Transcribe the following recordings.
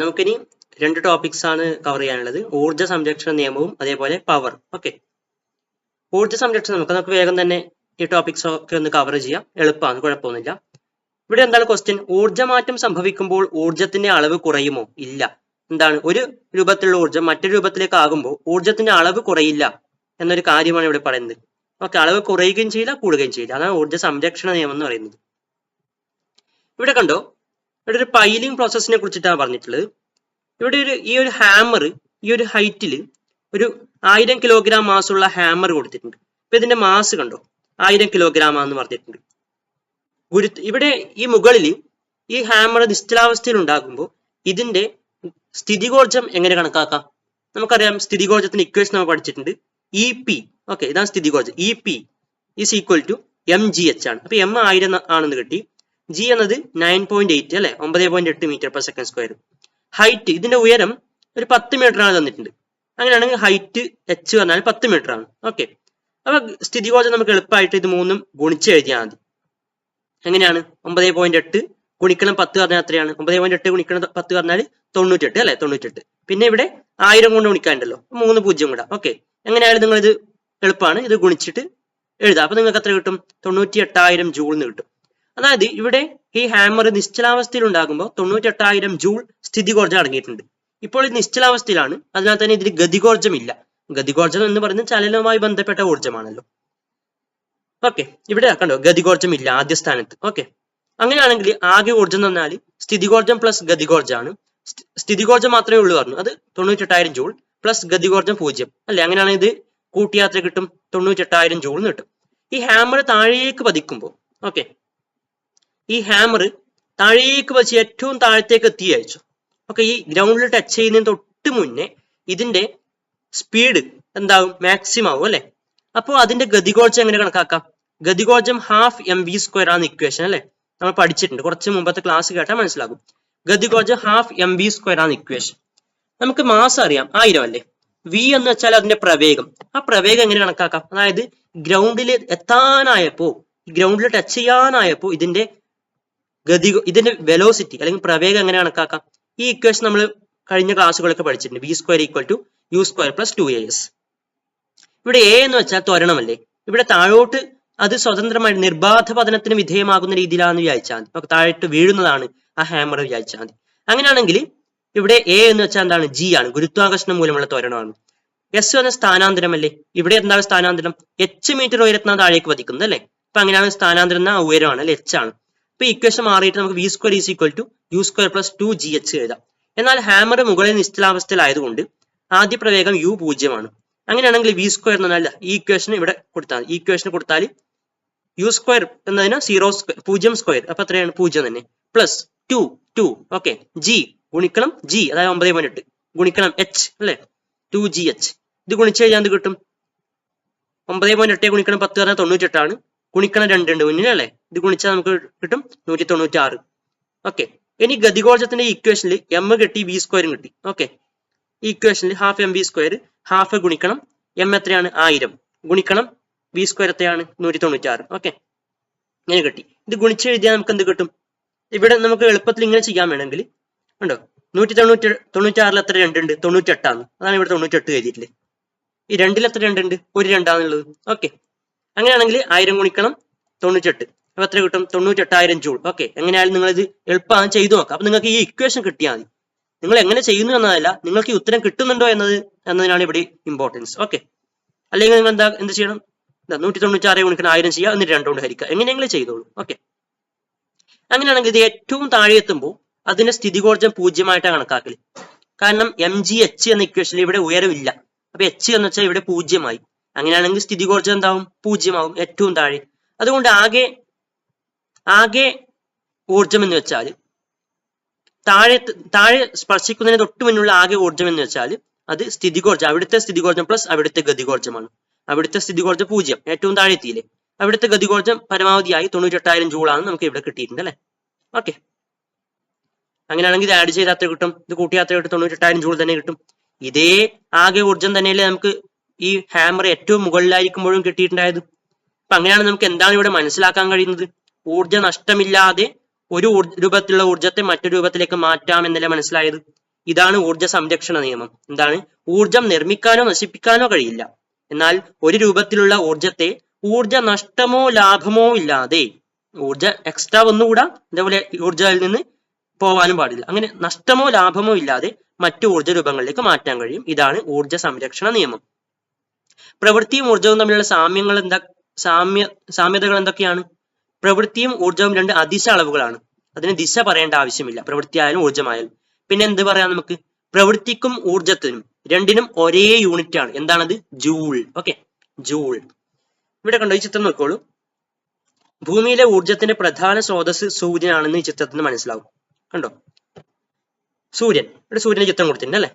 നമുക്കിനി രണ്ട് ടോപ്പിക്സ് ആണ് കവർ ചെയ്യാനുള്ളത്. ഊർജ സംരക്ഷണ നിയമവും അതേപോലെ പവർ ഓക്കെ ഊർജ സംരക്ഷണം നമുക്ക് നമുക്ക് വേഗം തന്നെ ഈ ടോപ്പിക്സ് ഒക്കെ ഒന്ന് കവർ ചെയ്യാം. എളുപ്പമാണ് കുഴപ്പമൊന്നുമില്ല. ഇവിടെ എന്താണ് ക്വസ്റ്റ്യൻ ഊർജമാറ്റം സംഭവിക്കുമ്പോൾ ഊർജത്തിന്റെ അളവ് കുറയുമോ? ഇല്ല. എന്താണ്? ഒരു രൂപത്തിലുള്ള ഊർജം മറ്റൊരു രൂപത്തിലേക്ക് ആകുമ്പോൾ ഊർജത്തിന്റെ അളവ് കുറയില്ല എന്നൊരു കാര്യമാണ് ഇവിടെ പറയുന്നത്. ഓക്കെ അളവ് കുറയുകയും ചെയ്യില്ല കൂടുകയും ചെയ്യില്ല. അതാണ് ഊർജ സംരക്ഷണ നിയമം എന്ന് പറയുന്നത്. ഇവിടെ കണ്ടോ? ഇവിടെ ഒരു പൈലിംഗ് പ്രോസസ്സിനെ കുറിച്ചിട്ടാണ് പറഞ്ഞിട്ടുള്ളത്. ഇവിടെ ഒരു ഈ ഒരു ഹാമർ ഈ ഒരു ഹൈറ്റിൽ ഒരു ആയിരം കിലോഗ്രാം മാസുള്ള ഹാമർ കൊടുത്തിട്ടുണ്ട്. ഇപ്പൊ ഇതിന്റെ മാസ് കണ്ടോ? ആയിരം കിലോഗ്രാം ആണെന്ന് പറഞ്ഞിട്ടുണ്ട്. ഗുരു ഇവിടെ ഈ മുകളിൽ ഈ ഹാമർ നിശ്ചലാവസ്ഥയിൽ ഉണ്ടാകുമ്പോൾ ഇതിന്റെ സ്ഥിതികോർജം എങ്ങനെ കണക്കാക്കാം? നമുക്കറിയാം സ്ഥിതികോർജത്തിന്റെ ഇക്വേഷൻ നമ്മൾ പഠിച്ചിട്ടുണ്ട്. ഇ പി ഓക്കെ ഇതാണ് സ്ഥിതികോർജം E P is equal to M G H ആണ്. അപ്പൊ എം ആയിരം ആണെന്ന് കിട്ടി. ജി എന്നത് നയൻ പോയിന്റ് എയ്റ്റ് അല്ലെ? ഒമ്പത് പോയിന്റ് എട്ട് metre per second square height ഇതിന്റെ ഉയരം ഒരു പത്ത് മീറ്റർ ആണ് തന്നിട്ടുണ്ട്. അങ്ങനെയാണെങ്കിൽ ഹൈറ്റ് എച്ച് പറഞ്ഞാൽ പത്ത് മീറ്റർ ആണ്. ഓക്കെ അപ്പൊ സ്ഥിതികോചം നമുക്ക് എളുപ്പമായിട്ട് ഇത് മൂന്നും ഗുണിച്ച് എഴുതിയാൽ മതി. എങ്ങനെയാണ്? ഒമ്പത് പോയിന്റ് എട്ട് ഗുണിക്കണം പത്ത് പറഞ്ഞാൽ എത്രയാണ്? ഒമ്പത് പോയിന്റ് എട്ട് ഗുണിക്കണം പത്ത് പറഞ്ഞാൽ തൊണ്ണൂറ്റെട്ട് അല്ലെ? തൊണ്ണൂറ്റെട്ട്. പിന്നെ ഇവിടെ ആയിരം കൊണ്ട് ഗുണിക്കാനുണ്ടല്ലോ മൂന്ന് പൂജ്യം കൂടെ. ഓക്കെ എങ്ങനെയായാലും നിങ്ങൾ ഇത് എളുപ്പമാണ് ഇത് ഗുണിച്ചിട്ട് എഴുതാം. അപ്പൊ നിങ്ങൾക്ക് എത്ര കിട്ടും? തൊണ്ണൂറ്റി എട്ടായിരം എന്ന് കിട്ടും. അതായത് ഇവിടെ ഈ ഹാമർ നിശ്ചലാവസ്ഥയിൽ ഉണ്ടാകുമ്പോൾ തൊണ്ണൂറ്റെട്ടായിരം ജൂൾ സ്ഥിതികോർജം അടങ്ങിയിട്ടുണ്ട്. ഇപ്പോൾ ഇത് നിശ്ചലാവസ്ഥയിലാണ്. അതിനാൽ തന്നെ ഇതിൽ ഗതികോർജം ഇല്ല ഗതികോർജം എന്ന് പറയുന്നത് ചലനവുമായി ബന്ധപ്പെട്ട ഊർജമാണല്ലോ. ഓക്കെ ഇവിടെ കണ്ടോ ഗതികോർജം ഇല്ല ആദ്യ സ്ഥാനത്ത്. ഓക്കെ അങ്ങനെയാണെങ്കിൽ ആകെ ഊർജം എന്ന് പറഞ്ഞാൽ സ്ഥിതികോർജം പ്ലസ് ഗതികോർജമാണ്. സ്ഥിതികോർജം മാത്രമേ ഉള്ളൂ പറഞ്ഞു. അത് തൊണ്ണൂറ്റെട്ടായിരം ജൂൾ പ്ലസ് ഗതികോർജം പൂജ്യം. അല്ലെ അങ്ങനെയാണെങ്കിൽ ഇത് കൂട്ടിയാത്ര കിട്ടും തൊണ്ണൂറ്റെട്ടായിരം ജൂൾ കിട്ടും. ഈ ഹാമർ താഴേക്ക് പതിക്കുമ്പോൾ ഓക്കെ ഈ ഹാമർ താഴേക്ക് വെച്ച് ഏറ്റവും താഴത്തേക്ക് എത്തി അയച്ചു ഓക്കെ ഈ ഗ്രൗണ്ടിൽ ടച്ച് ചെയ്യുന്നതിന് തൊട്ട് മുന്നേ ഇതിന്റെ സ്പീഡ് എന്താവും? മാക്സിമം ആവും അല്ലെ? അപ്പോൾ അതിന്റെ ഗതികോർജം എങ്ങനെ കണക്കാക്കാം? ഗതികോർജം ഹാഫ് എം വി സ്ക്വയർ ആണ് ഇക്വേഷൻ അല്ലെ? നമ്മൾ പഠിച്ചിട്ടുണ്ട്. കുറച്ച് മുമ്പത്തെ ക്ലാസ് കേട്ടാൽ മനസ്സിലാകും. ഗതികോർജം ഹാഫ് എം വി സ്ക്വയർ ആണ് ഇക്വേഷൻ നമുക്ക് മാസ് അറിയാം. ആയിരം അല്ലേ? വി എന്ന് വെച്ചാൽ അതിന്റെ പ്രവേഗം. ആ പ്രവേഗം എങ്ങനെ കണക്കാക്കാം? അതായത് ഗ്രൗണ്ടിൽ എത്താനായപ്പോ ഗ്രൗണ്ടിൽ ടച്ച് ചെയ്യാനായപ്പോ ഇതിന്റെ ഗതി ഇതിന്റെ വെലോസിറ്റി അല്ലെങ്കിൽ പ്രവേഗം എങ്ങനെ കണക്കാക്കാം? ഈ ഇക്വേഷൻ നമ്മൾ കഴിഞ്ഞ ക്ലാസ്സുകളൊക്കെ പഠിച്ചിട്ടുണ്ട്. V square equal to U square plus two A S ഇവിടെ എ എന്ന് വെച്ചാൽ ത്വരണമല്ലേ? ഇവിടെ താഴോട്ട് അത് സ്വതന്ത്രമായി നിർബാധ പതനത്തിന് വിധേയമാകുന്ന രീതിയിലാണെന്ന് വിചാരിച്ചാൽ മതി. താഴോട്ട് വീഴുന്നതാണ് ആ ഹാമർ വിചാരിച്ചാൽ മതി. അങ്ങനെയാണെങ്കിൽ ഇവിടെ എ എന്ന് വെച്ചാൽ എന്താണ്? ജി ആണ്. ഗുരുത്വാകർഷണം മൂലമുള്ള ത്വരണമാണ്. എസ് എന്ന സ്ഥാനാന്തരമല്ലേ? ഇവിടെ എന്താണ് സ്ഥാനാന്തരം? എച്ച് മീറ്റർ ഉയരത്തിനാണ് താഴേക്ക് പതിക്കുന്നത് അല്ലേ? അപ്പൊ അങ്ങനെയാണ് സ്ഥാനാന്തരം എന്ന ഉയരമാണ് അല്ലെ? എച്ച് ആണ്. അപ്പൊ ഇക്വേഷൻ മാറിയിട്ട് നമുക്ക് V square is equal to U square plus two G H എഴുതാം. എന്നാൽ ഹാമർ മുകളിൽ നിശ്ചലാവസ്ഥയിലായതുകൊണ്ട് ആദ്യ പ്രവേഗം യു പൂജ്യമാണ്. അങ്ങനെയാണെങ്കിൽ വി സ്ക്വയർ എന്ന് പറഞ്ഞാൽ ഈ ഇക്വേഷൻ ഇവിടെ കൊടുത്താൽ ഈ ഇക്വേഷൻ കൊടുത്താൽ യു സ്ക്വയർ എന്നതിന് സീറോ സ്ക്വയർ പൂജ്യം സ്ക്വയർ അപ്പൊ എത്രയാണ്? പൂജ്യം തന്നെ. Plus two two okay G ഗുണിക്കണം ജി അതായത് ഒമ്പത് പോയിന്റ് എട്ട്. ഗുണിക്കണം എച്ച് അല്ലെ? ടു ജി എച്ച് ഇത് ഗുണിച്ച് കഴിഞ്ഞാൽ എന്ത് കിട്ടും? ഒമ്പത് പോയിന്റ് എട്ട് ഗുണിക്കണം പത്ത് പറഞ്ഞാൽ തൊണ്ണൂറ്റെട്ടാണ്. ഗുണിക്കണം രണ്ട് ഉണ്ട് മുന്നിൽ അല്ലേ? ഇത് ഗുണിച്ചാൽ നമുക്ക് കിട്ടും നൂറ്റി തൊണ്ണൂറ്റി ആറ് ഓക്കെ ഇനി ഗതികോർജത്തിന്റെ ഇക്വേഷനിൽ എം കിട്ടി വി സ്ക്വയറും കിട്ടി. ഓക്കെ ഈ ഇക്വേഷനിൽ half M V square half ഗുണിക്കണം എം എത്രയാണ്? ആയിരം. ഗുണിക്കണം വി സ്ക്വയർ എത്രയാണ്? നൂറ്റി തൊണ്ണൂറ്റി ആറ് ഓക്കെ ഇങ്ങനെ കിട്ടി. ഇത് ഗുണിച്ച് എഴുതിയാൽ നമുക്ക് എന്ത് കിട്ടും? ഇവിടെ നമുക്ക് എളുപ്പത്തിൽ ഇങ്ങനെ ചെയ്യാൻ വേണമെങ്കിൽ ഉണ്ടോ? നൂറ്റി തൊണ്ണൂറ്റി തൊണ്ണൂറ്റി ആറിൽ എത്ര രണ്ടുണ്ട്? തൊണ്ണൂറ്റി എട്ടാണ് അതാണ് ഇവിടെ തൊണ്ണൂറ്റി എട്ട് എഴുതിയിട്ടില്ലേ ഈ രണ്ടിൽ എത്ര രണ്ടുണ്ട്? ഒരു രണ്ടാണുള്ളത് ഓക്കെ അങ്ങനെയാണെങ്കിൽ ആയിരം ഗുണിക്കണം തൊണ്ണൂറ്റെട്ട് അപ്പൊ എത്ര കിട്ടും? തൊണ്ണൂറ്റെട്ടായിരം ജൂൾ. ഓക്കെ എങ്ങനെയായാലും നിങ്ങൾ ഇത് എളുപ്പമാണ് ചെയ്തു നോക്കാം. അപ്പൊ നിങ്ങൾക്ക് ഈ ഇക്വേഷൻ കിട്ടിയാൽ മതി. നിങ്ങൾ എങ്ങനെ ചെയ്യുന്നു എന്നതല്ല നിങ്ങൾക്ക് ഈ ഉത്തരം കിട്ടുന്നുണ്ടോ എന്നത് എന്നതിനാണ് ഇവിടെ ഇമ്പോർട്ടൻസ് ഓക്കെ അല്ലെങ്കിൽ നിങ്ങൾ എന്താ എന്ത് ചെയ്യണം? നൂറ്റി തൊണ്ണൂറ്റാറ് ഗുണിക്കണം ആയിരം ചെയ്യുക എന്നിട്ട് രണ്ടുകൊണ്ട് ഹരിക്കുക. എങ്ങനെയെങ്കിലും ചെയ്തോളൂ. ഓക്കെ അങ്ങനെയാണെങ്കിൽ ഇത് ഏറ്റവും താഴെ എത്തുമ്പോൾ അതിന്റെ സ്ഥിതികോർജം പൂജ്യമായിട്ടാണ് കണക്കാക്കൽ. കാരണം എം ജി എച്ച് എന്ന ഇക്വേഷനിൽ ഇവിടെ ഉയരമില്ല അപ്പൊ എച്ച് എന്ന് വെച്ചാൽ ഇവിടെ പൂജ്യമായി. അങ്ങനെയാണെങ്കിൽ സ്ഥിതികോർജം എന്താവും? പൂജ്യമാവും ഏറ്റവും താഴെ. അതുകൊണ്ട് ആകെ ആകെ ഊർജം എന്ന് വെച്ചാൽ താഴെ താഴെ സ്പർശിക്കുന്നതിന് തൊട്ട് മുന്നുള്ള ആകെ ഊർജം എന്ന് വെച്ചാൽ അത് സ്ഥിതികോർജം അവിടുത്തെ സ്ഥിതികോർജം പ്ലസ് അവിടുത്തെ ഗതികോർജമാണ് അവിടുത്തെ സ്ഥിതികോർജം പൂജ്യം ഏറ്റവും താഴെ എത്തിയില്ലേ അവിടുത്തെ ഗതികോർജം പരമാവധിയായി തൊണ്ണൂറ്റെട്ടായിരം ജൂളാണ് നമുക്ക് ഇവിടെ കിട്ടിയിട്ടുണ്ട് അല്ലെ? ഓക്കെ അങ്ങനെയാണെങ്കിൽ ഇത് ആഡ് ചെയ്താൽ എത്ര കിട്ടും? ഇത് കൂട്ടിയാത്ര കിട്ടും? തൊണ്ണൂറ്റെട്ടായിരം ജൂൾ തന്നെ കിട്ടും. ഇതേ ആകെ ഊർജം തന്നെയല്ലേ നമുക്ക് ഈ ഹാമർ ഏറ്റവും മുകളിലായിരിക്കുമ്പോഴും കിട്ടിയിട്ടുണ്ടായത്? അപ്പൊ അങ്ങനെയാണ് നമുക്ക് എന്താണ് ഇവിടെ മനസ്സിലാക്കാൻ കഴിയുന്നത്? ഊർജ നഷ്ടമില്ലാതെ ഒരു രൂപത്തിലുള്ള ഊർജത്തെ മറ്റൊരു രൂപത്തിലേക്ക് മാറ്റാം എന്നല്ല മനസ്സിലായത്? ഇതാണ് ഊർജ സംരക്ഷണ നിയമം. എന്താണ്? ഊർജം നിർമ്മിക്കാനോ നശിപ്പിക്കാനോ കഴിയില്ല. എന്നാൽ ഒരു രൂപത്തിലുള്ള ഊർജത്തെ ഊർജ നഷ്ടമോ ലാഭമോ ഇല്ലാതെ ഊർജ എക്സ്ട്രാ ഒന്നുകൂടാ അതേപോലെ ഊർജയിൽ നിന്ന് പോവാനും പാടില്ല. അങ്ങനെ നഷ്ടമോ ലാഭമോ ഇല്ലാതെ മറ്റു ഊർജ രൂപങ്ങളിലേക്ക് മാറ്റാൻ കഴിയും. ഇതാണ് ഊർജ സംരക്ഷണ നിയമം. പ്രവൃത്തിയും ഊർജവും തമ്മിലുള്ള സാമ്യങ്ങൾ എന്താ സാമ്യ സാമ്യതകൾ എന്തൊക്കെയാണ്? പ്രവൃത്തിയും ഊർജവും രണ്ട് അതിശ അളവുകളാണ്. അതിന് ദിശ പറയേണ്ട ആവശ്യമില്ല. പ്രവൃത്തിയായാലും ഊർജമായാലും പിന്നെ എന്ത് പറയാം നമുക്ക്? പ്രവൃത്തിക്കും ഊർജത്തിനും രണ്ടിനും ഒരേ യൂണിറ്റ് ആണ്. എന്താണത്? ജൂൾ. Okay joule. ഇവിടെ കണ്ടോ? ഈ ചിത്രം നോക്കോളൂ ഭൂമിയിലെ ഊർജത്തിന്റെ പ്രധാന സ്രോതസ് സൂര്യനാണെന്ന് ഈ ചിത്രത്തിൽ നിന്ന് മനസ്സിലാവും. കണ്ടോ? സൂര്യൻ. ഇവിടെ സൂര്യന്റെ ചിത്രം കൊടുത്തിട്ടുണ്ട് അല്ലെ?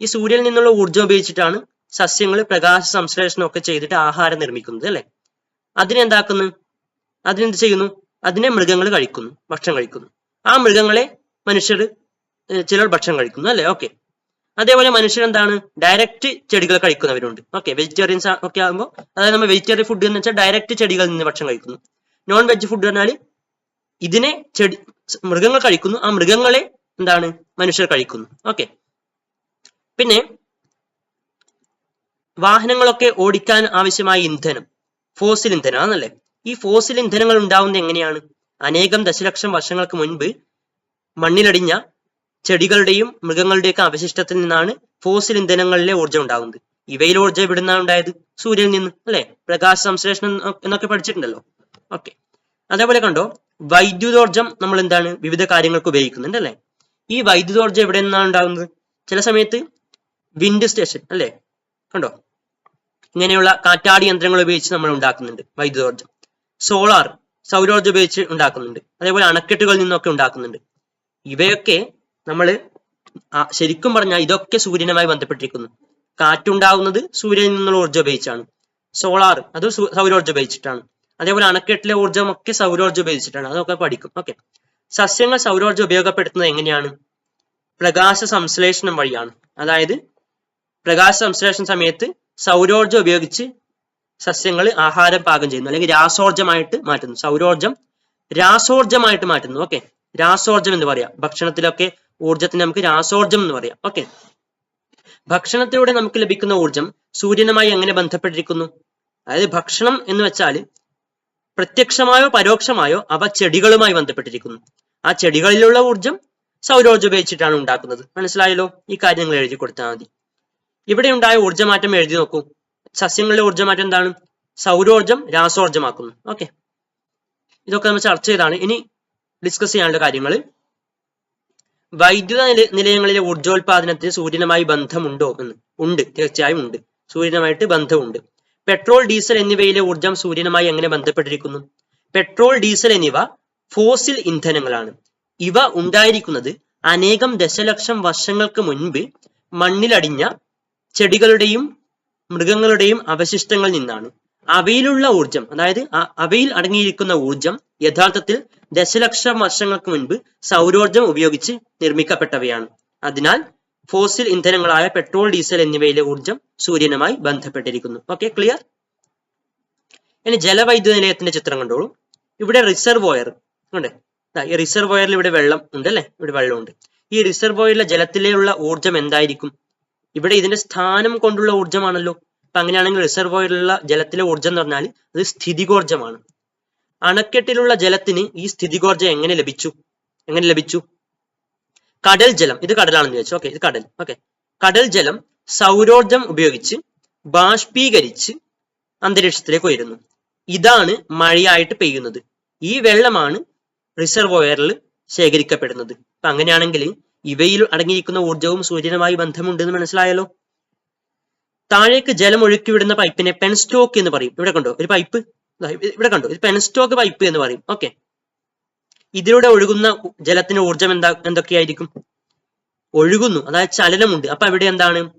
ഈ സൂര്യനിൽ നിന്നുള്ള ഊർജം ഉപയോഗിച്ചിട്ടാണ് സസ്യങ്ങൾ പ്രകാശ സംശ്ലേഷണം ഒക്കെ ചെയ്തിട്ട് ആഹാരം നിർമ്മിക്കുന്നത് അല്ലെ? അതിനെന്താക്കുന്നു? അതിനെന്ത് ചെയ്യുന്നു? അതിനെ മൃഗങ്ങൾ കഴിക്കുന്നു ഭക്ഷണം കഴിക്കുന്നു. ആ മൃഗങ്ങളെ മനുഷ്യർ ചിലർ ഭക്ഷണം കഴിക്കുന്നു അല്ലെ? ഓക്കെ അതേപോലെ മനുഷ്യർ എന്താണ്? ഡയറക്റ്റ് ചെടികൾ കഴിക്കുന്നവരുണ്ട്. ഓക്കെ വെജിറ്റേറിയൻസ് ഒക്കെ ആകുമ്പോൾ അതായത് നമ്മൾ വെജിറ്റേറിയൻ ഫുഡ് എന്ന് വെച്ചാൽ ഡയറക്റ്റ് ചെടികളിൽ നിന്ന് ഭക്ഷണം കഴിക്കുന്നു. നോൺ വെജ് ഫുഡ് പറഞ്ഞാൽ ഇതിനെ ചെടി മൃഗങ്ങൾ കഴിക്കുന്നു ആ മൃഗങ്ങളെ എന്താണ്? മനുഷ്യർ കഴിക്കുന്നു. ഓക്കെ പിന്നെ വാഹനങ്ങളൊക്കെ ഓടിക്കാൻ ആവശ്യമായ ഇന്ധനം ഫോസിൽ ഇന്ധനം ആണല്ലേ? ഈ ഫോസിൽ ഇന്ധനങ്ങൾ ഉണ്ടാവുന്നത് എങ്ങനെയാണ്? അനേകം ദശലക്ഷം വർഷങ്ങൾക്ക് മുൻപ് മണ്ണിലടിഞ്ഞ ചെടികളുടെയും മൃഗങ്ങളുടെയൊക്കെ അവശിഷ്ടത്തിൽ നിന്നാണ് ഫോസിൽ ഇന്ധനങ്ങളിലെ ഊർജം ഉണ്ടാകുന്നത് ഇവയിൽ ഊർജം എവിടുന്നാണ് ഉണ്ടായത്? സൂര്യനിൽ നിന്ന് അല്ലെ? പ്രകാശ സംശ്ലേഷണം എന്നൊക്കെ പഠിച്ചിട്ടുണ്ടല്ലോ. ഓക്കെ അതേപോലെ കണ്ടോ വൈദ്യുതോർജം നമ്മൾ എന്താണ്? വിവിധ കാര്യങ്ങൾക്ക് ഉപയോഗിക്കുന്നുണ്ട് അല്ലെ? ഈ വൈദ്യുതോർജം എവിടെ നിന്നാണ് ഉണ്ടാകുന്നത് ചില സമയത്ത് വിൻഡ് സ്റ്റേഷൻ അല്ലെ? കണ്ടോ? ഇങ്ങനെയുള്ള കാറ്റാടി യന്ത്രങ്ങൾ ഉപയോഗിച്ച് നമ്മൾ ഉണ്ടാക്കുന്നുണ്ട് വൈദ്യുതോർജം. സോളാർ സൗരോർജം ഉപയോഗിച്ച് ഉണ്ടാക്കുന്നുണ്ട്. അതേപോലെ അണക്കെട്ടുകളിൽ നിന്നൊക്കെ ഉണ്ടാക്കുന്നുണ്ട്. ഇവയൊക്കെ നമ്മൾ ശരിക്കും പറഞ്ഞാൽ ഇതൊക്കെ സൂര്യനുമായി ബന്ധപ്പെട്ടിരിക്കുന്നു. കാറ്റുണ്ടാകുന്നത് സൂര്യനിൽ നിന്നുള്ള ഊർജം ഉപയോഗിച്ചാണ്. സോളാർ അത് സൗരോർജം ഉപയോഗിച്ചിട്ടാണ്. അതേപോലെ അണക്കെട്ടിലെ ഊർജം ഒക്കെ സൗരോർജം ഉപയോഗിച്ചിട്ടാണ്. അതൊക്കെ പഠിക്കും. ഓക്കെ. സസ്യങ്ങൾ സൗരോർജം ഉപയോഗപ്പെടുത്തുന്നത് എങ്ങനെയാണ്? പ്രകാശ സംശ്ലേഷണം വഴിയാണ്. അതായത് പ്രകാശ സംശ്ലേഷണ സമയത്ത് സൗരോർജം ഉപയോഗിച്ച് സസ്യങ്ങൾ ആഹാരം പാകം ചെയ്യുന്നു അല്ലെങ്കിൽ രാസോർജമായിട്ട് മാറ്റുന്നു. സൗരോർജം രാസോർജമായിട്ട് മാറ്റുന്നു ഓക്കെ രാസോർജം എന്ന് പറയാം. ഭക്ഷണത്തിലൊക്കെ ഊർജത്തിന് നമുക്ക് രാസോർജം എന്ന് പറയാം ഓക്കെ ഭക്ഷണത്തിലൂടെ നമുക്ക് ലഭിക്കുന്ന ഊർജം സൂര്യനുമായി എങ്ങനെ ബന്ധപ്പെട്ടിരിക്കുന്നു? അതായത് ഭക്ഷണം എന്ന് വെച്ചാൽ പ്രത്യക്ഷമായോ പരോക്ഷമായോ അവ ചെടികളുമായി ബന്ധപ്പെട്ടിരിക്കുന്നു. ആ ചെടികളിലുള്ള ഊർജം സൗരോർജം ഉപയോഗിച്ചിട്ടാണ് ഉണ്ടാക്കുന്നത്. മനസ്സിലായല്ലോ? ഈ കാര്യങ്ങൾ എഴുതി കൊടുത്താൽ മതി. ഇവിടെ ഉണ്ടായ ഊർജമാറ്റം എഴുതി നോക്കൂ. സസ്യങ്ങളിലെ ഊർജമാറ്റം എന്താണ്? സൗരോർജം രാസോർജമാക്കുന്നു. ഓക്കെ ഇതൊക്കെ നമ്മൾ ചർച്ച ചെയ്താണ് ഇനി ഡിസ്കസ് ചെയ്യാനുള്ള കാര്യങ്ങൾ. വൈദ്യുത നില നിലയങ്ങളിലെ ഊർജോൽപാദനത്തിന് സൂര്യനുമായി ബന്ധമുണ്ടോ എന്ന്. ഉണ്ട്. തീർച്ചയായും ഉണ്ട്. സൂര്യനുമായിട്ട് ബന്ധമുണ്ട്. പെട്രോൾ ഡീസൽ എന്നിവയിലെ ഊർജം സൂര്യനുമായി എങ്ങനെ ബന്ധപ്പെട്ടിരിക്കുന്നു? പെട്രോൾ ഡീസൽ എന്നിവ ഫോസിൽ ഇന്ധനങ്ങളാണ്. ഇവ ഉണ്ടായിരിക്കുന്നത് അനേകം ദശലക്ഷം വർഷങ്ങൾക്ക് മുൻപ് മണ്ണിലടിഞ്ഞ ചെടികളുടെയും മൃഗങ്ങളുടെയും അവശിഷ്ടങ്ങളിൽ നിന്നാണ്. അവയിലുള്ള ഊർജം അതായത് അവയിൽ അടങ്ങിയിരിക്കുന്ന ഊർജം യഥാർത്ഥത്തിൽ ദശലക്ഷം വർഷങ്ങൾക്ക് മുൻപ് സൗരോർജം ഉപയോഗിച്ച് നിർമ്മിക്കപ്പെട്ടവയാണ്. അതിനാൽ ഫോസിൽ ഇന്ധനങ്ങളായ പെട്രോൾ ഡീസൽ എന്നിവയിലെ ഊർജം സൂര്യനുമായി ബന്ധപ്പെട്ടിരിക്കുന്നു. ഓക്കെ ക്ലിയർ ഇനി ജലവൈദ്യുത നിലയത്തിന്റെ ചിത്രം കണ്ടോളൂ. ഇവിടെ റിസർവോയർ ഉണ്ട്. ഈ റിസർവോയറിൽ ഇവിടെ വെള്ളം ഉണ്ട് അല്ലെ ഇവിടെ വെള്ളമുണ്ട്. ഈ റിസർവോയറിലെ ജലത്തിലുള്ള ഊർജം എന്തായിരിക്കും? ഇവിടെ ഇതിന്റെ സ്ഥാനം കൊണ്ടുള്ള ഊർജമാണല്ലോ. അപ്പൊ അങ്ങനെയാണെങ്കിൽ റിസർവോയറിലുള്ള ജലത്തിലെ ഊർജം എന്ന് പറഞ്ഞാൽ അത് സ്ഥിതികോർജമാണ്. അണക്കെട്ടിലുള്ള ജലത്തിന് ഈ സ്ഥിതികോർജം എങ്ങനെ ലഭിച്ചു? എങ്ങനെ ലഭിച്ചു? കടൽ ജലം. ഇത് കടലാണെന്ന് വിചാരിച്ചു. ഓക്കെ ഇത് കടൽ. ഓക്കെ. കടൽ ജലം സൗരോർജം ഉപയോഗിച്ച് ബാഷ്പീകരിച്ച് അന്തരീക്ഷത്തിലേക്ക് ഉയരുന്നു. ഇതാണ് മഴയായിട്ട് പെയ്യുന്നത്. ഈ വെള്ളമാണ് റിസർവോയറിൽ ശേഖരിക്കപ്പെടുന്നത്. അപ്പൊ അങ്ങനെയാണെങ്കിൽ ഇവയിൽ അടങ്ങിയിരിക്കുന്ന ഊർജവും സൂര്യനുമായി ബന്ധമുണ്ടെന്ന് മനസ്സിലായല്ലോ? താഴേക്ക് ജലം ഒഴുക്കിവിടുന്ന പൈപ്പിനെ പെൻസ്റ്റോക്ക് എന്ന് പറയും. ഇവിടെ കണ്ടോ? ഒരു പൈപ്പ്. ഇവിടെ കണ്ടോ? ഇത് പെൻസ്റ്റോക്ക് പൈപ്പ് എന്ന് പറയും. ഓക്കെ. ഇതിലൂടെ ഒഴുകുന്ന ജലത്തിന്റെ ജലത്തിന് ഊർജം എന്താ എന്തൊക്കെയായിരിക്കും? ഒഴുകുന്നു. അതായത് ചലനമുണ്ട്. അപ്പൊ അവിടെ എന്താണ്?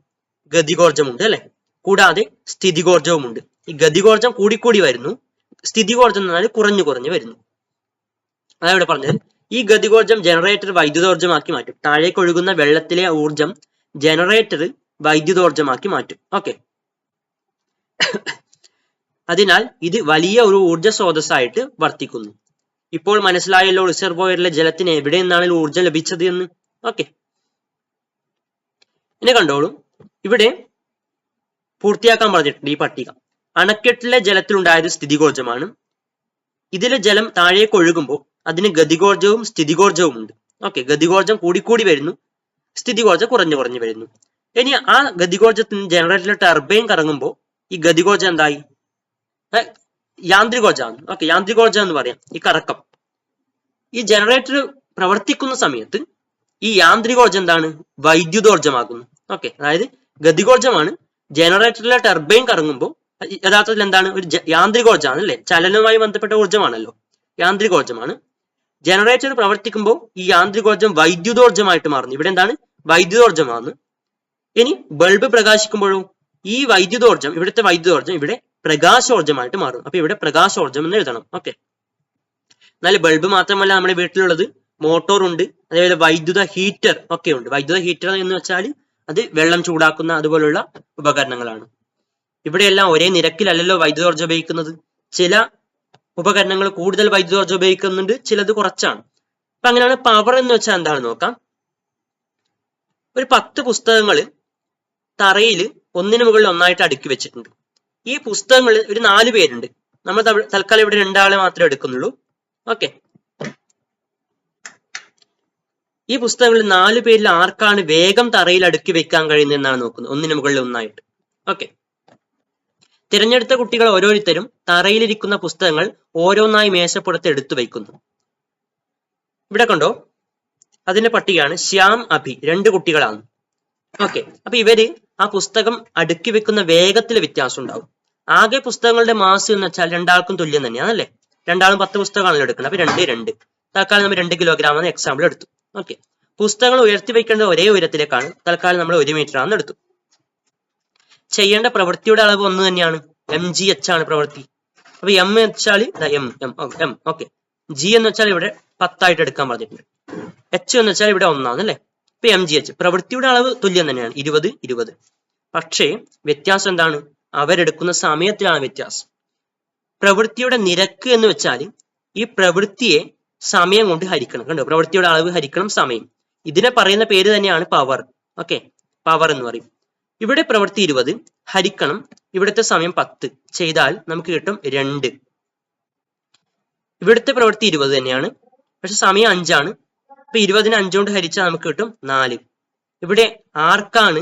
ഗതികോർജമുണ്ട് അല്ലെ? കൂടാതെ സ്ഥിതികോർജവുമുണ്ട് ഈ ഗതികോർജം കൂടിക്കൂടി വരുന്നു. സ്ഥിതികോർജം എന്ന് പറഞ്ഞാൽ കുറഞ്ഞു കുറഞ്ഞു വരുന്നു. അതാണ് ഇവിടെ പറഞ്ഞത്. ഈ ഗതികോർജം ജനറേറ്റർ വൈദ്യുതോർജമാക്കി മാറ്റും. താഴേക്കൊഴുകുന്ന വെള്ളത്തിലെ ഊർജം ജനറേറ്റർ വൈദ്യുതോർജമാക്കി മാറ്റും. ഓക്കെ അതിനാൽ ഇത് വലിയ ഒരു ഊർജ സ്രോതസ്സായിട്ട് വർത്തിക്കുന്നു. ഇപ്പോൾ മനസ്സിലായല്ലോ റിസർവോയറിലെ ജലത്തിന് എവിടെ നിന്നാണ് ഊർജം ഊർജം ലഭിച്ചത് എന്ന്. ഓക്കെ ഇനി കണ്ടോളൂ. ഇവിടെ പൂർത്തിയാക്കാൻ പറഞ്ഞിട്ടുണ്ട് ഈ പട്ടിക. അണക്കെട്ടിലെ ജലത്തിലുണ്ടായത് സ്ഥിതികോർജമാണ്. ഇതിലെ ജലം താഴേക്ക് ഒഴുകുമ്പോൾ അതിന് ഗതികോർജവും സ്ഥിതികോർജവും ഉണ്ട്. ഓക്കെ ഗതികോർജം കൂടിക്കൂടി വരുന്നു സ്ഥിതികോർജം കുറഞ്ഞു കുറഞ്ഞു വരുന്നു. ഇനി ആ ഗതികോർജത്തിന് ജനറേറ്ററിലെ ടർബൈൻ കറങ്ങുമ്പോൾ ഈ ഗതികോർജം എന്തായി? യാന്ത്രികോർജാണ് യാന്ത്രികോർജമാണ്. ഓക്കെ യാന്ത്രികോർജം എന്ന് പറയാം ഈ കറക്കം. ഈ ജനറേറ്റർ പ്രവർത്തിക്കുന്ന സമയത്ത് ഈ യാന്ത്രികോർജം എന്താണ്? വൈദ്യുതോർജമാകുന്നു. ഓക്കെ അതായത് ഗതികോർജമാണ് ജനറേറ്ററിലെ ടർബൈൻ കറങ്ങുമ്പോൾ യഥാർത്ഥത്തിൽ എന്താണ്? ഒരു യാന്ത്രികോർജമാണ് അല്ലേ? ചലനവുമായി ബന്ധപ്പെട്ട ഊർജമാണല്ലോ യാന്ത്രികോർജമാണ് ജനറേറ്റർ പ്രവർത്തിക്കുമ്പോൾ ഈ യാന്ത്രികോർജം വൈദ്യുതോർജമായിട്ട് മാറുന്നു. ഇവിടെ എന്താണ്? വൈദ്യുതോർജമാണ്. ഇനി ബൾബ് പ്രകാശിക്കുമ്പോഴും ഈ വൈദ്യുതോർജം ഇവിടുത്തെ വൈദ്യുതോർജം ഇവിടെ പ്രകാശോർജമായിട്ട് മാറും അപ്പൊ ഇവിടെ പ്രകാശോർജം എന്ന് എഴുതണം. ഓക്കെ. എന്നാൽ ബൾബ് മാത്രമല്ല നമ്മുടെ വീട്ടിലുള്ളത്. മോട്ടോർ ഉണ്ട്. അതേപോലെ വൈദ്യുത ഹീറ്റർ ഒക്കെ ഉണ്ട്. വൈദ്യുത ഹീറ്റർ എന്ന് വെച്ചാൽ അത് വെള്ളം ചൂടാക്കുന്ന അതുപോലുള്ള ഉപകരണങ്ങളാണ്. ഇവിടെയെല്ലാം ഒരേ നിരക്കിലല്ലല്ലോ വൈദ്യുതോർജം ഉപയോഗിക്കുന്നത്. ചില ഉപകരണങ്ങൾ കൂടുതൽ വൈദ്യുതോർജം ഉപയോഗിക്കുന്നുണ്ട് ചിലത് കുറച്ചാണ്. അപ്പൊ അങ്ങനെയാണ് പവർ എന്ന് വെച്ചാൽ എന്താണ് നോക്കാം? ഒരു പത്ത് പുസ്തകങ്ങൾ തറയിൽ ഒന്നിനു മുകളിൽ ഒന്നായിട്ട് അടുക്കി വെച്ചിട്ടുണ്ട്. ഈ പുസ്തകങ്ങൾ ഒരു നാല് പേരുണ്ട്. നമ്മൾ തൽക്കാലം ഇവിടെ രണ്ടാളെ മാത്രമേ എടുക്കുന്നുള്ളൂ. ഓക്കെ. ഈ പുസ്തകങ്ങളിൽ നാല് പേരിൽ ആർക്കാണ് വേഗം തറയിൽ അടുക്കി വെക്കാൻ കഴിയുന്നത് എന്നാണ് നോക്കുന്നത്? ഒന്നിനു മുകളിൽ ഒന്നായിട്ട്. ഓക്കെ. തിരഞ്ഞെടുത്ത കുട്ടികൾ ഓരോരുത്തരും തറയിലിരിക്കുന്ന പുസ്തകങ്ങൾ ഓരോന്നായി മേശപ്പുറത്ത് എടുത്തു വയ്ക്കുന്നു. ഇവിടെ കണ്ടോ? അതിന്റെ പട്ടികയാണ് ശ്യാം അഭി. രണ്ട് കുട്ടികളാണ്. ഓക്കെ അപ്പൊ ഇവർ ആ പുസ്തകം അടുക്കി വെക്കുന്ന വേഗത്തിൽ വ്യത്യാസം ഉണ്ടാവും. ആകെ പുസ്തകങ്ങളുടെ മാസ് എന്ന് വെച്ചാൽ രണ്ടാൾക്കും തുല്യം തന്നെയാണല്ലേ രണ്ടാളും പത്ത് പുസ്തകമാണല്ലോ എടുക്കുന്നത്. അപ്പൊ രണ്ട് രണ്ട്. തൽക്കാലം നമ്മൾ രണ്ട് കിലോഗ്രാം എന്ന് എക്സാമ്പിൾ എടുത്തു. ഓക്കെ പുസ്തകങ്ങൾ ഉയർത്തി വെക്കേണ്ടത് ഒരേ ഉയരത്തിലേക്കാണ്. തൽക്കാലം നമ്മൾ ഒരു മീറ്റർ ആണെന്ന് എടുത്തു. ചെയ്യേണ്ട പ്രവൃത്തിയുടെ അളവ് ഒന്ന് തന്നെയാണ്. എം ജി എച്ച് ആണ് പ്രവൃത്തി. അപ്പൊ എം എന്ന് വെച്ചാൽ M M M okay G എന്ന് വെച്ചാൽ ഇവിടെ പത്തായിട്ട് എടുക്കാൻ പറഞ്ഞിട്ടുണ്ട്. എച്ച് എന്ന് വെച്ചാൽ ഇവിടെ ഒന്നാണ് അല്ലേ? ഇപ്പൊ എം ജി എച്ച് പ്രവൃത്തിയുടെ അളവ് തുല്യം തന്നെയാണ്. ഇരുപത് ഇരുപത്. പക്ഷേ വ്യത്യാസം എന്താണ്? അവരെടുക്കുന്ന സമയത്തിലാണ് വ്യത്യാസം. പ്രവൃത്തിയുടെ നിരക്ക് എന്ന് വെച്ചാൽ ഈ പ്രവൃത്തിയെ സമയം കൊണ്ട് ഹരിക്കണം. കണ്ടോ? പ്രവൃത്തിയുടെ അളവ് ഹരിക്കണം സമയം. ഇതിനെ പറയുന്ന പേര് തന്നെയാണ് പവർ ഓക്കെ പവർ എന്ന് പറയും. ഇവിടെ പ്രവൃത്തി ഇരുപത് ഹരിക്കണം. ഇവിടുത്തെ സമയം പത്ത്. ചെയ്താൽ നമുക്ക് കിട്ടും രണ്ട്. ഇവിടുത്തെ പ്രവൃത്തി ഇരുപത് തന്നെയാണ്. പക്ഷെ സമയം അഞ്ചാണ്. ഇപ്പൊ ഇരുപതിന് അഞ്ചുകൊണ്ട് ഹരിച്ചാൽ നമുക്ക് കിട്ടും നാല്. ഇവിടെ ആർക്കാണ്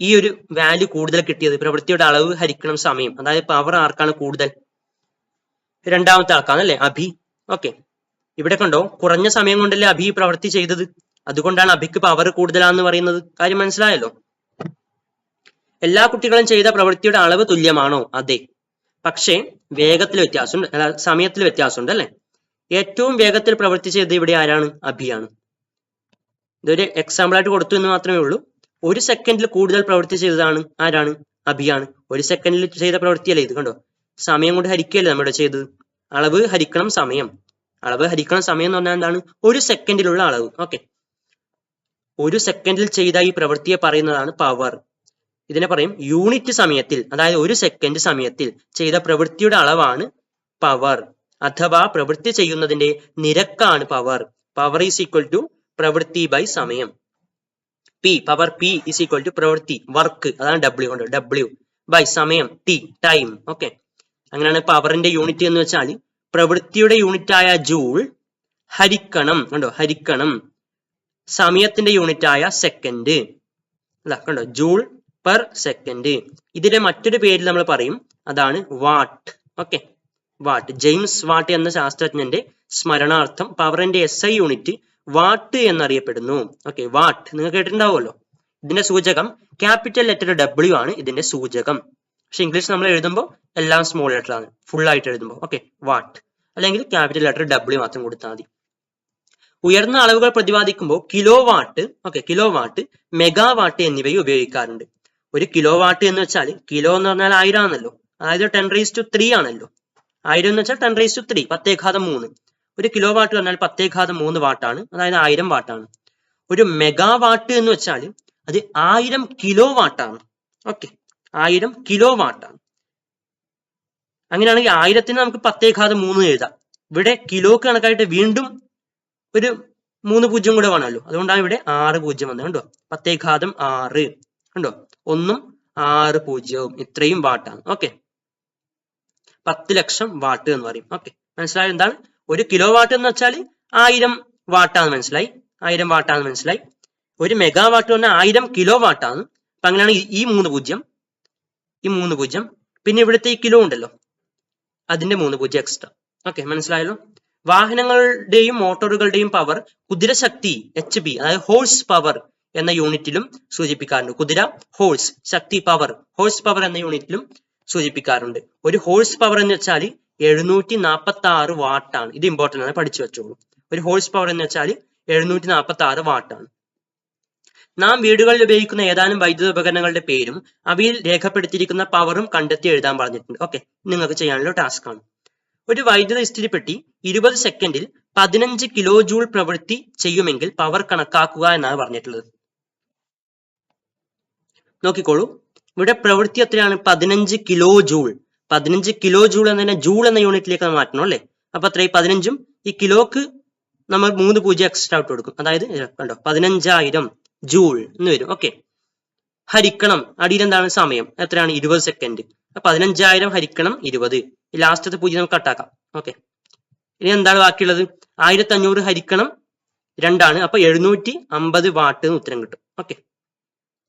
ഈ ഒരു വാല്യൂ കൂടുതൽ കിട്ടിയത്? പ്രവൃത്തിയുടെ അളവ് ഹരിക്കണം സമയം. അതായത് പവർ ആർക്കാണ് കൂടുതൽ? രണ്ടാമത്തെ ആൾക്കാണ് അല്ലെ? അഭി. ഓക്കെ ഇവിടെ കണ്ടോ കുറഞ്ഞ സമയം കൊണ്ടല്ലേ അഭി പ്രവൃത്തി ചെയ്തത്? അതുകൊണ്ടാണ് അഭിക്ക് പവർ കൂടുതലാന്ന് പറയുന്നത്. കാര്യം മനസ്സിലായല്ലോ? എല്ലാ കുട്ടികളും ചെയ്ത പ്രവൃത്തിയുടെ അളവ് തുല്യമാണോ? അതെ. പക്ഷേ വേഗത്തിൽ വ്യത്യാസം അല്ല സമയത്തിൽ വ്യത്യാസമുണ്ട് അല്ലെ? ഏറ്റവും വേഗത്തിൽ പ്രവൃത്തി ചെയ്തത് ഇവിടെ ആരാണ്? അഭിയാണ് ഇതൊരു എക്സാമ്പിൾ ആയിട്ട് കൊടുത്തു എന്ന് മാത്രമേ ഉള്ളൂ. ഒരു സെക്കൻഡിൽ കൂടുതൽ പ്രവൃത്തി ചെയ്തതാണ് ആരാണ്? അഭിയാണ് ഒരു സെക്കൻഡിൽ ചെയ്ത പ്രവൃത്തിയല്ലേ ഇത് കണ്ടോ? സമയം കൊണ്ട് ഹരിക്കുകയല്ലേ നമ്മുടെ ചെയ്തത്? അളവ് ഹരിക്കണം സമയം. അളവ് ഹരിക്കണം സമയം എന്ന് പറഞ്ഞാൽ എന്താണ്? ഒരു സെക്കൻഡിലുള്ള അളവ്. ഓക്കെ. ഒരു സെക്കൻഡിൽ ചെയ്ത ഈ പ്രവൃത്തിയെ പറയുന്നതാണ് പവർ ഇതിനെ പറയും യൂണിറ്റ് സമയത്തിൽ അതായത് ഒരു സെക്കൻഡ് സമയത്തിൽ ചെയ്ത പ്രവൃത്തിയുടെ അളവാണ് പവർ അഥവാ പ്രവൃത്തി ചെയ്യുന്നതിന്റെ നിരക്കാണ് power power is equal to പ്രവൃത്തി ബൈ സമയം. P power P is equal to പ്രവൃത്തി വർക്ക് അതാണ് ഡബ്ല്യു കൊണ്ട്. ഡബ്ല്യു ബൈ സമയം ടി ടൈം ഓക്കെ അങ്ങനെയാണ് പവറിന്റെ യൂണിറ്റ് എന്ന് വെച്ചാൽ പ്രവൃത്തിയുടെ യൂണിറ്റ് ആയ ജൂൾ ഹരിക്കണം കണ്ടോ? ഹരിക്കണം. സമയത്തിന്റെ യൂണിറ്റ് ആയ സെക്കൻഡ് അല്ല കണ്ടോ? ജൂൾ പെർ സെക്കൻഡ് ഇതിന്റെ മറ്റൊരു പേരിൽ നമ്മൾ പറയും അതാണ് watt. Okay watt. James Watt എന്ന ശാസ്ത്രജ്ഞന്റെ സ്മരണാർത്ഥം പവറിന്റെ എസ് ഐ യൂണിറ്റ് വാട്ട് എന്നറിയപ്പെടുന്നു. Okay watt. നിങ്ങൾ കേട്ടിട്ടുണ്ടാവുമല്ലോ? ഇതിന്റെ സൂചകം ക്യാപിറ്റൽ ലെറ്റർ ഡബ്ല്യു ആണ് ഇതിന്റെ സൂചകം. പക്ഷെ ഇംഗ്ലീഷ് നമ്മൾ എഴുതുമ്പോൾ എല്ലാം സ്മോൾ ലെറ്റർ ആണ്. ഫുൾ ആയിട്ട് എഴുതുമ്പോൾ ഓക്കെ വാട്ട്. അല്ലെങ്കിൽ ക്യാപിറ്റൽ ലെറ്റർ ഡബ്ല്യു മാത്രം കൊടുത്താൽ മതി. ഉയർന്ന അളവുകൾ പ്രതിപാദിക്കുമ്പോൾ kilo watt okay kilo watt mega watt എന്നിവയും ഉപയോഗിക്കാറുണ്ട്. ഒരു കിലോ വാട്ട് എന്ന് വെച്ചാൽ കിലോ എന്ന് പറഞ്ഞാൽ ആയിരം ആണല്ലോ. അതായത് ടെൻ റേസ് ടു ത്രീ ആണല്ലോ. ആയിരം എന്ന് വെച്ചാൽ ടെൻ റേസ് ടു ത്രീ പത്തേഘാതം മൂന്ന്. ഒരു കിലോ വാട്ട് പറഞ്ഞാൽ പത്തേഘാതം മൂന്ന് വാട്ടാണ് അതായത് ആയിരം വാട്ടാണ് ഒരു മെഗാ വാട്ട് എന്ന് വെച്ചാൽ അത് ആയിരം കിലോ വാട്ടാണ് ഓക്കെ ആയിരം കിലോ വാട്ടാണ് അങ്ങനെയാണെങ്കിൽ ആയിരത്തിന് നമുക്ക് പത്തേഘാതം മൂന്ന് എഴുതാം. ഇവിടെ കിലോക്ക് കണക്കായിട്ട് വീണ്ടും ഒരു മൂന്ന് പൂജ്യം കൂടെ വേണമല്ലോ. അതുകൊണ്ടാണ് ഇവിടെ ആറ് പൂജ്യം വന്നത്. കണ്ടോ? പത്തേ ഘാതം ആറ്. കണ്ടോ? ഒന്നും ആറ് പൂജ്യവും ഇത്രയും വാട്ടാണ് ഓക്കെ പത്ത് ലക്ഷം വാട്ട് എന്ന് പറയും. ഓക്കെ മനസ്സിലായത് എന്താണ്? ഒരു കിലോ വാട്ട് എന്ന് വെച്ചാൽ ആയിരം വാട്ടാണ് മനസ്സിലായി? ആയിരം വാട്ടാണ് മനസ്സിലായി? ഒരു മെഗാ വാട്ട് പറഞ്ഞാൽ ആയിരം കിലോ വാട്ടാണ് അപ്പൊ അങ്ങനെയാണ് ഈ- മൂന്ന് പൂജ്യം. ഈ മൂന്ന് പൂജ്യം. പിന്നെ ഇവിടുത്തെ ഈ കിലോ ഉണ്ടല്ലോ. അതിന്റെ മൂന്ന് പൂജ്യം എക്സ്ട്രാ ഓക്കെ മനസ്സിലായല്ലോ? വാഹനങ്ങളുടെയും മോട്ടോറുകളുടെയും പവർ കുതിരശക്തി എച്ച് പി അതായത് ഹോഴ്സ് പവർ എന്ന യൂണിറ്റിലും സൂചിപ്പിക്കാറുണ്ട്. കുതിര ഹോഴ്സ് ശക്തി പവർ ഹോഴ്സ് പവർ എന്ന യൂണിറ്റിലും സൂചിപ്പിക്കാറുണ്ട്. ഒരു ഹോഴ്സ് പവർ എന്ന് വെച്ചാൽ എഴുന്നൂറ്റി നാൽപ്പത്തി ആറ് വാട്ടാണ് ഇത് ഇമ്പോർട്ടന്റ് ആണ്. പഠിച്ചു വെച്ചോളൂ. ഒരു ഹോഴ്സ് പവർ എന്ന് വെച്ചാൽ എഴുന്നൂറ്റി നാൽപ്പത്തി ആറ് വാട്ടാണ് നാം വീടുകളിൽ ഉപയോഗിക്കുന്ന ഏതാനും വൈദ്യുത ഉപകരണങ്ങളുടെ പേരും അവയിൽ രേഖപ്പെടുത്തിയിരിക്കുന്ന പവറും കണ്ടെത്തി എഴുതാൻ പറഞ്ഞിട്ടുണ്ട്. ഓക്കെ നിങ്ങൾക്ക് ചെയ്യാനുള്ള ടാസ്ക് ആണ്. ഒരു വൈദ്യുത ഇസ്തിരിപ്പെട്ടി ഇരുപത് സെക്കൻഡിൽ പതിനഞ്ച് കിലോ ജൂൾ പ്രവൃത്തി ചെയ്യുമെങ്കിൽ പവർ കണക്കാക്കുക എന്നാണ് പറഞ്ഞിട്ടുള്ളത്. നോക്കിക്കോളൂ. ഇവിടെ പ്രവൃത്തി എത്രയാണ്? പതിനഞ്ച് കിലോ ജൂൾ. പതിനഞ്ച് കിലോ ജൂൾ എന്നതിനെ ജൂൾ എന്ന യൂണിറ്റിലേക്ക് നമ്മൾ മാറ്റണം അല്ലേ? അപ്പൊ അത്രയും പതിനഞ്ചും ഈ കിലോക്ക് നമ്മൾ മൂന്ന് പൂജ്യം എക്സ്ട്രാ ഔട്ട് കൊടുക്കും. അതായത് കണ്ടോ? പതിനഞ്ചായിരം ജൂൾ എന്ന് വരും. ഓക്കെ ഹരിക്കണം. അടിയിൽ എന്താണ് സമയം? എത്രയാണ്? ഇരുപത് സെക്കൻഡ് പതിനഞ്ചായിരം ഹരിക്കണം ഇരുപത്. ലാസ്റ്റത്തെ പൂജ്യം നമുക്ക് കട്ടാക്കാം ഓക്കെ ഇനി എന്താണ് ബാക്കിയുള്ളത്? ആയിരത്തി അഞ്ഞൂറ് ഹരിക്കണം രണ്ടാണ്. അപ്പൊ എഴുന്നൂറ്റി അമ്പത് വാട്ട് എന്ന് ഉത്തരം കിട്ടും. ഓക്കെ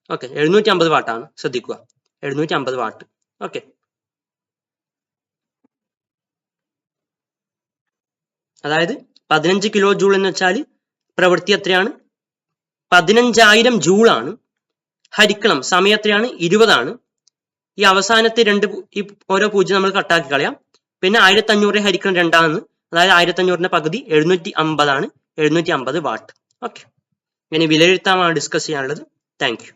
ഓക്കെ എഴുന്നൂറ്റി അമ്പത് വാട്ടാണ് ശ്രദ്ധിക്കുക. എഴുന്നൂറ്റി അമ്പത് വാട്ട് ഓക്കെ അതായത് പതിനഞ്ച് കിലോ ജൂൾ എന്ന് വെച്ചാൽ പ്രവൃത്തി എത്രയാണ്? പതിനഞ്ചായിരം ജൂളാണ് ഹരിക്കണം സമയം എത്രയാണ്? ഇരുപതാണ്. ഈ അവസാനത്തെ രണ്ട് ഈ ഓരോ പൂജ്യം നമ്മൾ കട്ടാക്കി കളയാം. പിന്നെ ആയിരത്തി അഞ്ഞൂറ് ഹരിക്കണം രണ്ടാണ് അതായത് ആയിരത്തി അഞ്ഞൂറിന്റെ പകുതി എഴുന്നൂറ്റി അമ്പതാണ് എഴുന്നൂറ്റി അമ്പത് വാട്ട് ഓക്കെ ഇനി വിലയിരുത്താമാണ് ഡിസ്കസ് ചെയ്യാനുള്ളത്. Thank you